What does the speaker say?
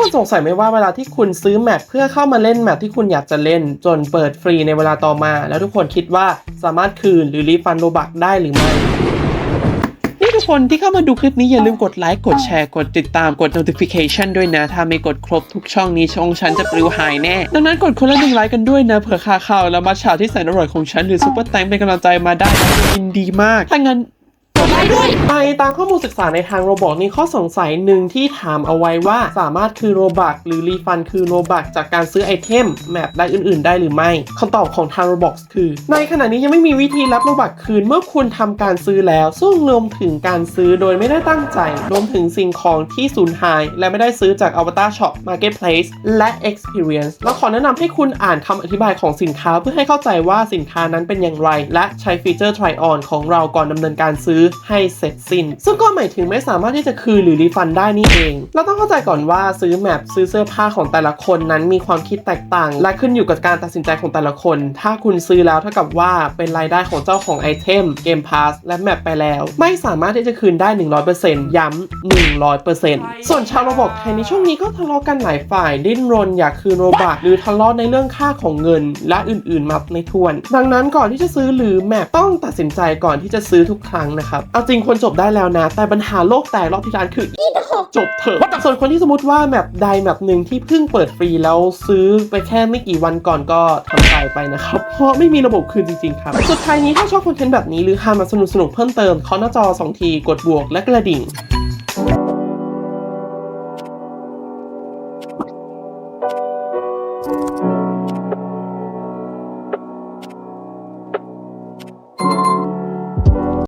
คนสงสัยไหมว่าเวลาที่คุณซื้อแมปเพื่อเข้ามาเล่นแมปที่คุณอยากจะเล่น จนเปิดฟรีในเวลาต่อมา แล้วทุกคนคิดว่าสามารถคืนหรือรีฟันโลบักได้หรือไม่นี่ทุกคนที่เข้ามาดูคลิปนี้อย่าลืมกดไลค์กดแชร์กดติดตามกด notification ด้วยนะ ถ้าไม่กดครบทุกช่องนี้ช่องฉันจะปลิวหายแน่ ดังนั้นกดคนละหนึ่งไลค์กันด้วยนะเผื่อคาข่าวแล้วมาชาที่แสนอร่อยของฉันหรือซุปเปอร์แตงเป็นกำลังใจมาได้ยินดีมากถ้างั้น ไปตามข้อมูลศึกษาในทางโรบอกมีข้อสงสัยหนึ่งที่ถามเอาไว้ว่าสามารถคือโรบักหรือรีฟันคือโรบักจากการซื้อไอเทมแมปได้อื่น ๆ ได้หรือไม่คำตอบของทางโรบอกคือ ในขณะนี้ยังไม่มีวิธีรับโรบักคืนเมื่อคุณทำการซื้อแล้วซึ่งรวมถึงการซื้อโดยไม่ได้ตั้งใจ รวมถึงสิ่งของที่สูญหาย และไม่ได้ซื้อจาก Avatar Shop Marketplace และ Experience เราขอแนะนำให้คุณอ่านคำอธิบายของสินค้าเพื่อให้เข้าใจว่าสินค้านั้นเป็นอย่างไร และใช้ฟีเจอร์ try on ของเราก่อนดำเนินการซื้อให้เสร็จสิ้น ซึ่งก็หมายถึงไม่สามารถที่จะคืนหรือรีฟันได้นี่เอง เราต้องเข้าใจก่อนว่าซื้อแมปซื้อเสื้อผ้าของแต่ละคนนั้นมีความคิดแตกต่าง และขึ้นอยู่กับการตัดสินใจของแต่ละคน ถ้าคุณซื้อแล้วเท่ากับว่าเป็นรายได้ของเจ้าของไอเทมเกมพาสและแมปไปแล้ว ไม่สามารถที่จะคืนได้ 100%ย้ำ100%ส่วนชาวระบบไทยในช่วงนี้ก็ทะเลาะกันหลายฝ่ายดิ้นรนอยากคืนโรบักหรือทะเลาะในเรื่องค่าของเงิน และอื่นๆมาในทวน ดังนั้นก่อนที่จะซื้อหรือแมปต้องตัดสินใจก่อนที่จะซื้อทุกครั้งนะครับเอาจริงควรจบได้แล้วนะ แต่ปัญหาโลกแตกรอบที่ร้านคือจบเถอะส่วนคนที่สมมติว่าแมปใดแมปหนึ่งที่เพิ่งเปิดฟรีแล้วซื้อไปแค่ไม่กี่วันก่อนก็ทำใจไปนะครับ เพราะไม่มีระบบคืนจริงๆครับ สุดท้ายนี้ถ้าชอบคอนเทนต์แบบนี้หรือหามาสนุกสนุกเพิ่มเติมเคาหน้าจอ 2 ทีกดบวกและกระดิ่ง